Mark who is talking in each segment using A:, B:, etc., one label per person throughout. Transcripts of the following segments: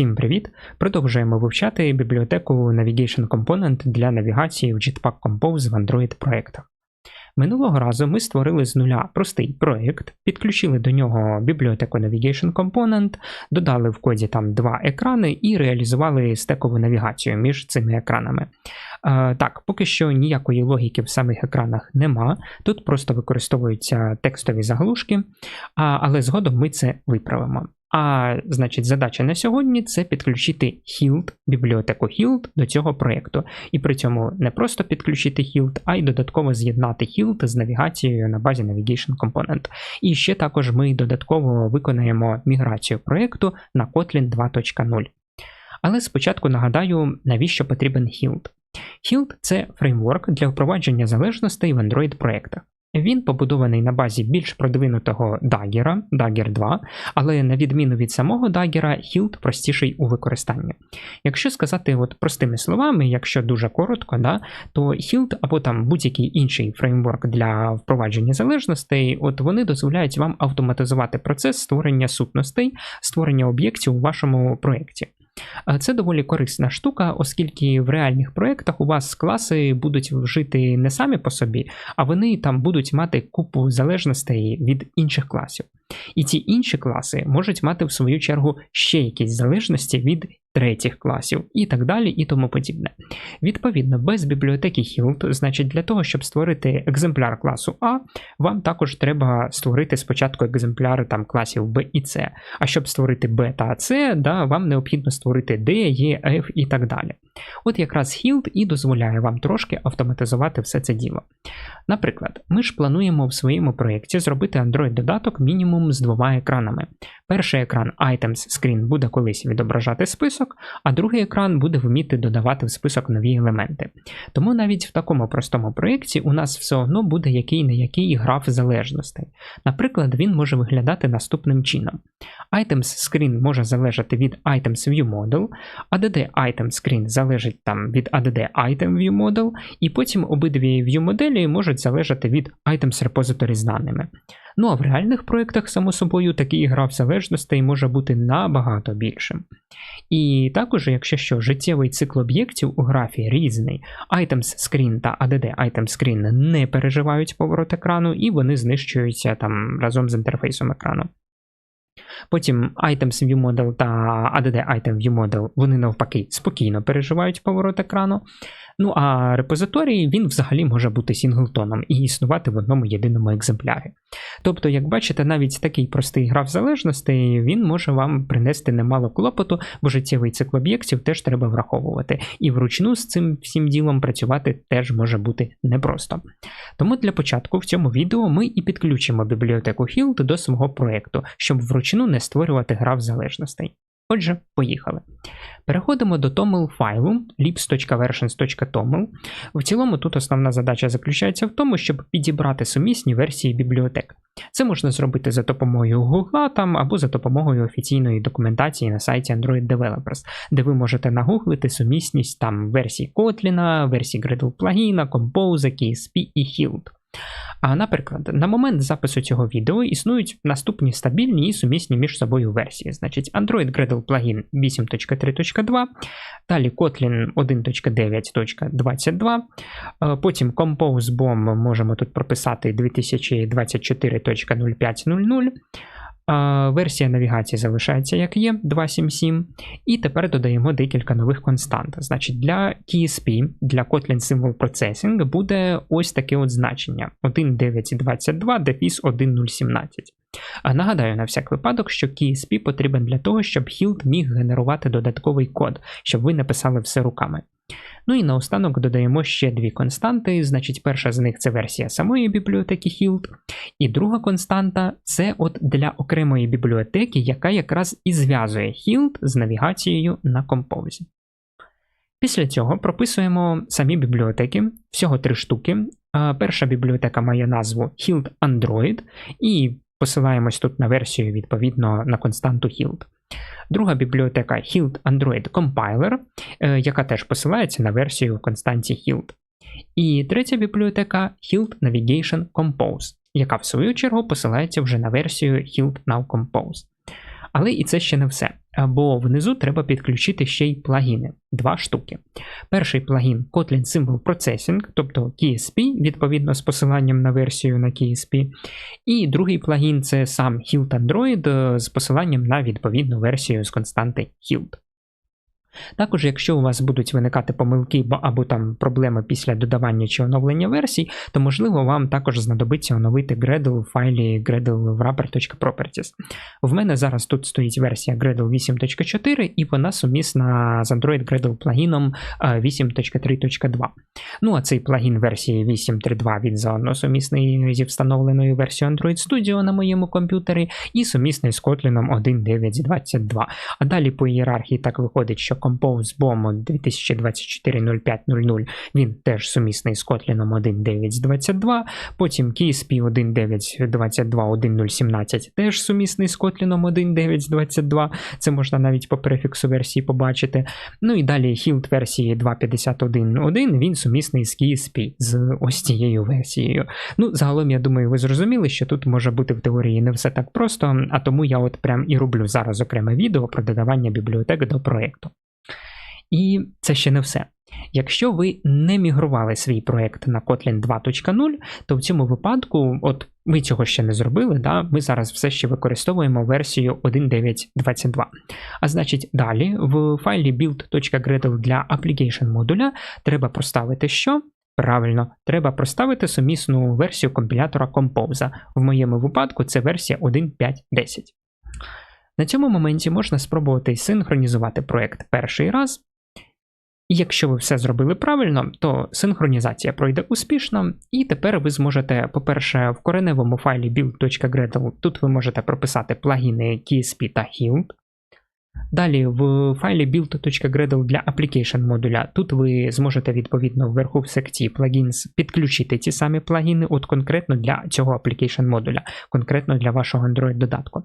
A: Всім привіт! Продовжуємо вивчати бібліотеку Navigation Component для навігації в Jetpack Compose в Android проєктах. Минулого разу ми створили з нуля простий проєкт, підключили до нього бібліотеку Navigation Component, додали в коді там два екрани і реалізували стекову навігацію між цими екранами. Е, так, поки що ніякої логіки в самих екранах нема. Тут просто використовуються текстові заглушки, але згодом ми це виправимо. А значить, задача на сьогодні це підключити Hilt, бібліотеку Hilt до цього проєкту. І при цьому не просто підключити Hilt, а й додатково з'єднати Hilt з навігацією на базі Navigation Component. І ще також ми додатково виконаємо міграцію проєкту на Kotlin 2.0. Але спочатку нагадаю, навіщо потрібен Hilt. Hilt – це фреймворк для впровадження залежностей в Android проєктах. Він побудований на базі більш продвинутого Dagger, Dagger 2, але на відміну від самого Dagger, Hilt простіший у використанні. Якщо сказати от простими словами, якщо дуже коротко, да, то Hilt або там будь-який інший фреймворк для впровадження залежностей, от вони дозволяють вам автоматизувати процес створення сутностей, створення об'єктів у вашому проєкті. Це доволі корисна штука, оскільки в реальних проєктах у вас класи будуть жити не самі по собі, а вони там будуть мати купу залежностей від інших класів. І ці інші класи можуть мати в свою чергу ще якісь залежності від третіх класів і так далі, і тому подібне. Відповідно, без бібліотеки Hilt, значить, для того, щоб створити екземпляр класу А, вам також треба створити спочатку екземпляри там класів Б і С. А щоб створити Б та С, да, вам необхідно створити D, E, F і так далі. От якраз Hilt і дозволяє вам трошки автоматизувати все це діло. Наприклад, ми ж плануємо в своєму проєкті зробити Android-додаток мінімум з двома екранами. Перший екран Items Screen буде колись відображати список, а другий екран буде вміти додавати в список нові елементи. Тому навіть в такому простому проєкті у нас все одно буде який-не який граф залежностей. Наприклад, він може виглядати наступним чином. Items Screen може залежати від Items View Model, ADD Item Screen залежить там від ADD Item View Model, і потім обидві view моделі можуть залежати від Items Repository з даними. Ну а в реальних проєктах, само собою, такий граф залежностей може бути набагато більшим. І також, якщо що, життєвий цикл об'єктів у графі різний, Items Screen та ADD Item Screen не переживають поворот екрану, і вони знищуються там разом з інтерфейсом екрану. Потім Items View Model та ADD Item View Model, вони навпаки спокійно переживають поворот екрану. Ну а репозиторій він взагалі може бути сінглтоном і існувати в одному єдиному екземплярі. Тобто, як бачите, навіть такий простий граф залежностей він може вам принести немало клопоту, бо життєвий цикл об'єктів теж треба враховувати. І вручну з цим всім ділом працювати теж може бути непросто. Тому для початку в цьому відео ми і підключимо бібліотеку Hilt до свого проєкту, щоб вручну не створювати граф залежностей. Отже, поїхали. Переходимо до toml файлу lips.versions.toml. В цілому, тут основна задача заключається в тому, щоб підібрати сумісні версії бібліотек. Це можна зробити за допомогою Google там, або за допомогою офіційної документації на сайті Android Developers, де ви можете нагуглити сумісність там версій Kotlin, версій Gradle плагіна, Compose, KSP і Hilt. А наприклад, на момент запису цього відео існують наступні стабільні і сумісні між собою версії. Значить, Android Gradle плагін 8.3.2, далі Kotlin 1.9.22, потім Compose BOM можемо тут прописати 2024.05.00. Версія навігації залишається як є, 2.7.7. І тепер додаємо декілька нових констант. Значить, для KSP, для Kotlin Symbol Processing буде ось таке от значення: 1.9.22 дефіс 1.0.17. Нагадаю на всяк випадок, що KSP потрібен для того, щоб Hilt міг генерувати додатковий код, щоб ви написали все руками. Ну і наостанок додаємо ще дві константи. Значить, перша з них це версія самої бібліотеки Hilt, і друга константа це от для окремої бібліотеки, яка якраз і зв'язує Hilt з навігацією на композі. Після цього прописуємо самі бібліотеки, всього три штуки. Перша бібліотека має назву Hilt Android, і посилаємось тут на версію відповідно на константу Hilt. Друга бібліотека Hilt Android Compiler, е, яка теж посилається на версію констанції Hilt. І третя бібліотека Hilt Navigation Compose, яка в свою чергу посилається вже на версію Hilt Now Compose. Але і це ще не все. Або внизу треба підключити ще й плагіни. Два штуки. Перший плагін Kotlin Symbol Processing, тобто KSP, відповідно з посиланням на версію на KSP. І другий плагін це сам Hilt Android з посиланням на відповідну версію з константи Hilt. Також, якщо у вас будуть виникати помилки або там проблеми після додавання чи оновлення версій, то можливо вам також знадобиться оновити Gradle у файлі Gradle wrapper.properties. В мене зараз тут стоїть версія Gradle 8.4 і вона сумісна з Android Gradle плагіном 8.3.2. Ну а цей плагін версії 8.3.2 він заодно сумісний зі встановленою версією Android Studio на моєму комп'ютері, і сумісний з Kotlin 1.9.22. А далі по ієрархії так виходить, що Compose BOM 2024-0500 він теж сумісний з Kotlin 1.9.22, потім KSP 1.9.22.1.017 теж сумісний з Kotlin 1.9.22, це можна навіть по префіксу версії побачити. Ну і далі Hilt версії 2.51.1, він сумісний з KSP, з ось цією версією. Ну, загалом, я думаю, ви зрозуміли, що тут може бути в теорії не все так просто, а тому я от прям і роблю зараз окреме відео про додавання бібліотек до проєкту. І це ще не все. Якщо ви не мігрували свій проект на Kotlin 2.0, то в цьому випадку, от ми цього ще не зробили, да, ми зараз все ще використовуємо версію 1.9.22. А значить, далі в файлі build.gradle для application модуля треба проставити що? Правильно, треба проставити сумісну версію компілятора Compose. В моєму випадку це версія 1.5.10. На цьому моменті можна спробувати синхронізувати проект перший раз. Якщо ви все зробили правильно, то синхронізація пройде успішно, і тепер ви зможете, по-перше, в кореневому файлі build.gradle тут ви можете прописати плагіни KSP та Hilt. Далі в файлі build.gradle для application модуля тут ви зможете відповідно вверху в секції plugins підключити ці самі плагіни, от конкретно для цього application модуля, конкретно для вашого Android додатку.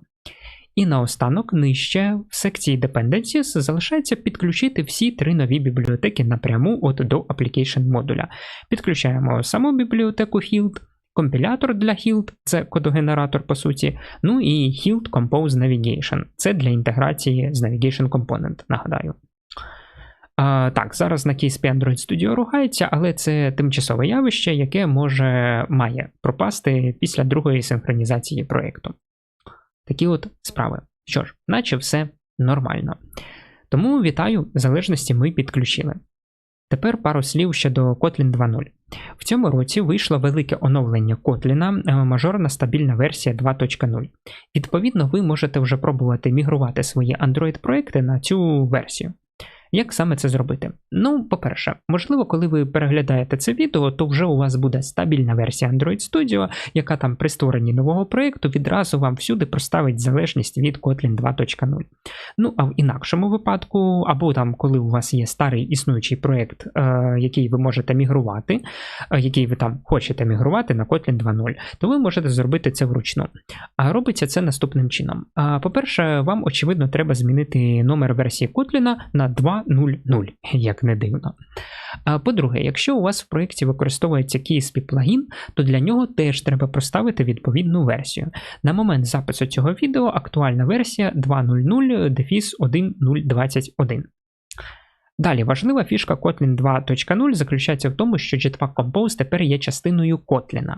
A: І наостанок нижче в секції Dependencies залишається підключити всі три нові бібліотеки напряму от до Application модуля. Підключаємо саму бібліотеку Hilt, компілятор для Hilt, це кодогенератор по суті, ну і Hilt Compose Navigation. Це для інтеграції з Navigation Component, нагадаю. А, Так, зараз на KSP Android Studio ругається, але це тимчасове явище, яке може має пропасти після другої синхронізації проєкту. Такі от справи. Що ж, наче все нормально. Тому вітаю, залежності ми підключили. Тепер пару слів щодо Kotlin 2.0. В цьому році вийшло велике оновлення Kotlin, е, мажорна стабільна версія 2.0. Відповідно, ви можете вже пробувати мігрувати свої Android-проекти на цю версію. Як саме це зробити? Ну, по-перше, можливо, коли ви переглядаєте це відео, то вже у вас буде стабільна версія Android Studio, яка там при створенні нового проєкту відразу вам всюди проставить залежність від Kotlin 2.0. Ну, а в інакшому випадку, або там, коли у вас є старий існуючий проєкт, е, який ви можете мігрувати, е, який ви там хочете мігрувати на Kotlin 2.0, то ви можете зробити це вручну. А робиться це наступним чином. По-перше, вам, очевидно, треба змінити номер версії Kotlin на 2. 2.0.0, як не дивно. По-друге, якщо у вас в проєкті використовується KSP плагін, то для нього теж треба проставити відповідну версію. На момент запису цього відео актуальна версія 2.0.1.021. Далі важлива фішка Kotlin 2.0 заключається в тому, що Jetpack Compose тепер є частиною Kotlin.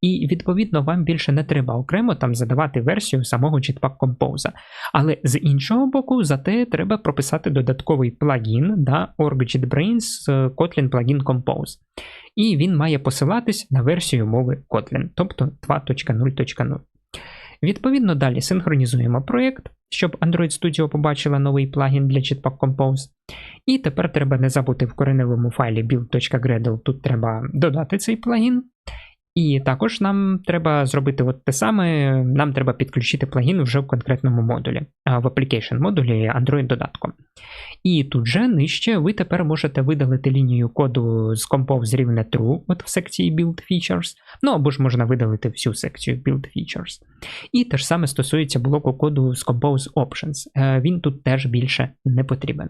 A: І відповідно вам більше не треба окремо там задавати версію самого Jetpack Compose. Але з іншого боку, зате треба прописати додатковий плагін да, OrgJetBrains Kotlin Plugin Compose. І він має посилатись на версію мови Kotlin, тобто 2.0.0. Відповідно, далі синхронізуємо проєкт, щоб Android Studio побачила новий плагін для Jetpack Compose. І тепер треба не забути в кореневому файлі build.gradle, тут треба додати цей плагін. І також нам треба зробити от те саме, нам треба підключити плагін вже в конкретному модулі, в application модулі Android додатку. І тут же нижче ви тепер можете видалити лінію коду з Compose рівне True от в секції Build Features, ну або ж можна видалити всю секцію Build Features. І те ж саме стосується блоку коду з Compose Options. Е, він тут теж більше не потрібен.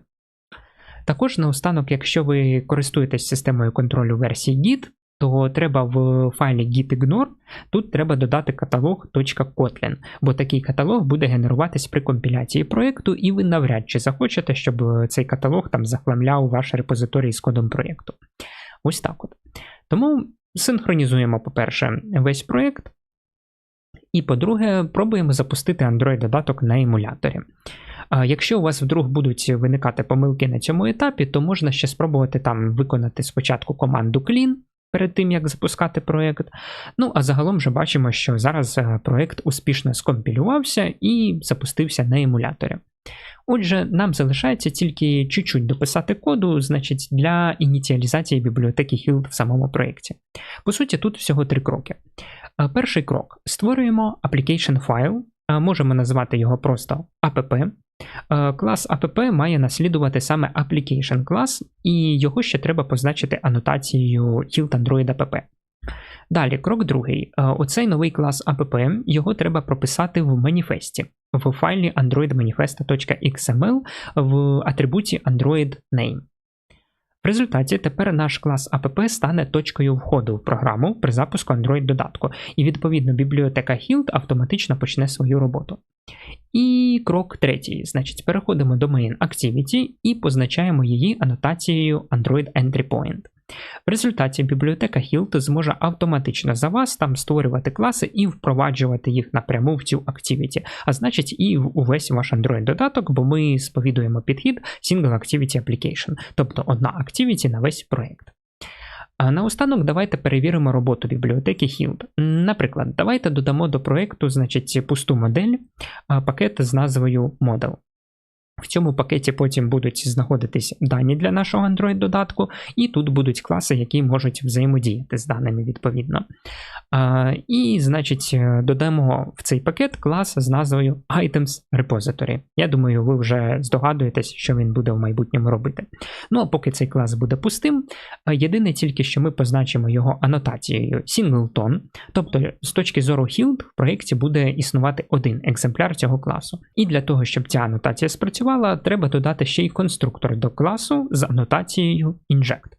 A: Також наостанок, якщо ви користуєтесь системою контролю версії Git, то треба в файлі gitignore, тут треба додати каталог.kotlin, бо такий каталог буде генеруватись при компіляції проєкту, і ви навряд чи захочете, щоб цей каталог там захламляв ваш репозиторій з кодом проєкту. Ось так от. Тому синхронізуємо, по-перше, весь проєкт. І по-друге, пробуємо запустити Android-додаток на емуляторі. Якщо у вас вдруг будуть виникати помилки на цьому етапі, то можна ще спробувати там виконати спочатку команду clean перед тим, як запускати проєкт. Ну, а загалом вже бачимо, що зараз е, проєкт успішно скомпілювався і запустився на емуляторі. Отже, нам залишається тільки чуть-чуть дописати коду, значить, для ініціалізації бібліотеки Hilt в самому проєкті. По суті, тут всього три кроки. Е, перший крок: створюємо application е, можемо назвати його просто app. Е, клас app має наслідувати саме application клас, і його ще треба позначити анотацією Hilt Android app. Далі, крок другий. Оцей новий клас app, його треба прописати в маніфесті, в файлі androidmanifesta.xml в атрибуті Android Name. В результаті тепер наш клас app стане точкою входу в програму при запуску Android-додатку, і відповідно бібліотека Hilt автоматично почне свою роботу. І крок третій. Значить, переходимо до Main Activity і позначаємо її анотацією Android Entry Point. В результаті бібліотека Hilt зможе автоматично за вас там створювати класи і впроваджувати їх напряму в цю Activity, а значить, і в увесь ваш Android-додаток, бо ми сповідуємо підхід Single Activity Application, тобто одна Activity на весь проєкт. А наостанок давайте перевіримо роботу бібліотеки Hilt. Наприклад, давайте додамо до проєкту значить, пусту модель, пакет з назвою Model. В цьому пакеті потім будуть знаходитись дані для нашого Android-додатку, і тут будуть класи, які можуть взаємодіяти з даними відповідно. А, І, значить, додамо в цей пакет клас з назвою Items Repository. Я думаю, ви вже здогадуєтесь, що він буде в майбутньому робити. Ну а поки цей клас буде пустим, єдине тільки, що ми позначимо його анотацією Singleton, тобто з точки зору Hilt в проєкті буде існувати один екземпляр цього класу. І для того, щоб ця анотація спрацювала, спрацювала, треба додати ще й конструктор до класу з анотацією inject.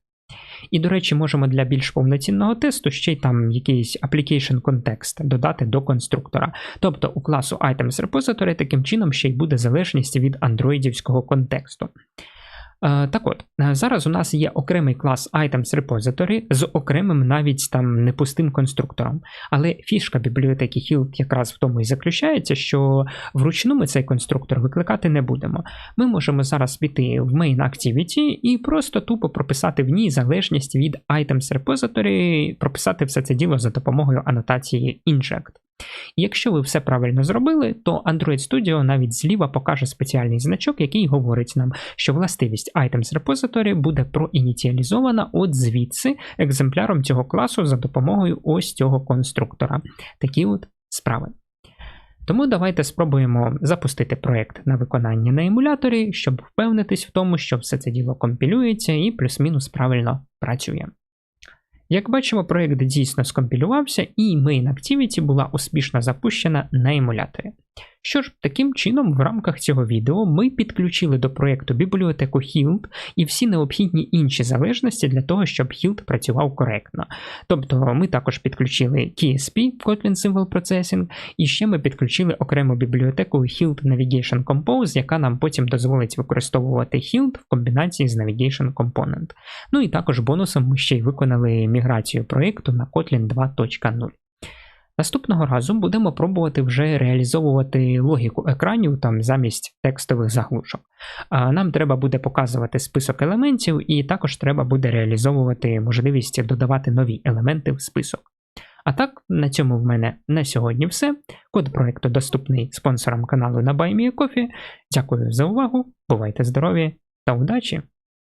A: І, до речі, можемо для більш повноцінного тесту ще й там якийсь application context додати до конструктора. Тобто у класу Items Repository таким чином ще й буде залежність від андроїдівського контексту. Е, так от, е, зараз у нас є окремий клас Items Repository з окремим навіть там непустим конструктором. Але фішка бібліотеки Hilt якраз в тому і заключається, що вручну ми цей конструктор викликати не будемо. Ми можемо зараз піти в Main Activity і просто тупо прописати в ній залежність від Items Repository, прописати все це діло за допомогою анотації Inject. Якщо ви все правильно зробили, то Android Studio навіть зліва покаже спеціальний значок, який говорить нам, що властивість Items Repository буде проініціалізована от звідси екземпляром цього класу за допомогою ось цього конструктора. Такі от справи. Тому давайте спробуємо запустити проєкт на виконання на емуляторі, щоб впевнитись в тому, що все це діло компілюється і плюс-мінус правильно працює. Як бачимо, проект дійсно скомпілювався, і Main Activity була успішно запущена на емуляторі. Що ж, таким чином, в рамках цього відео ми підключили до проєкту бібліотеку Hilt і всі необхідні інші залежності для того, щоб Hilt працював коректно. Тобто ми також підключили KSP Kotlin Symbol Processing, і ще ми підключили окрему бібліотеку Hilt Navigation Compose, яка нам потім дозволить використовувати Hilt в комбінації з Navigation Component. Ну і також бонусом ми ще й виконали міграцію проєкту на Kotlin 2.0. Наступного разу будемо пробувати вже реалізовувати логіку екранів там замість текстових заглушок. Нам треба буде показувати список елементів, і також треба буде реалізовувати можливість додавати нові елементи в список. А так, на цьому в мене на сьогодні все. Код проекту доступний спонсорам каналу на BuyMeACoffee. Дякую за увагу, бувайте здорові та удачі!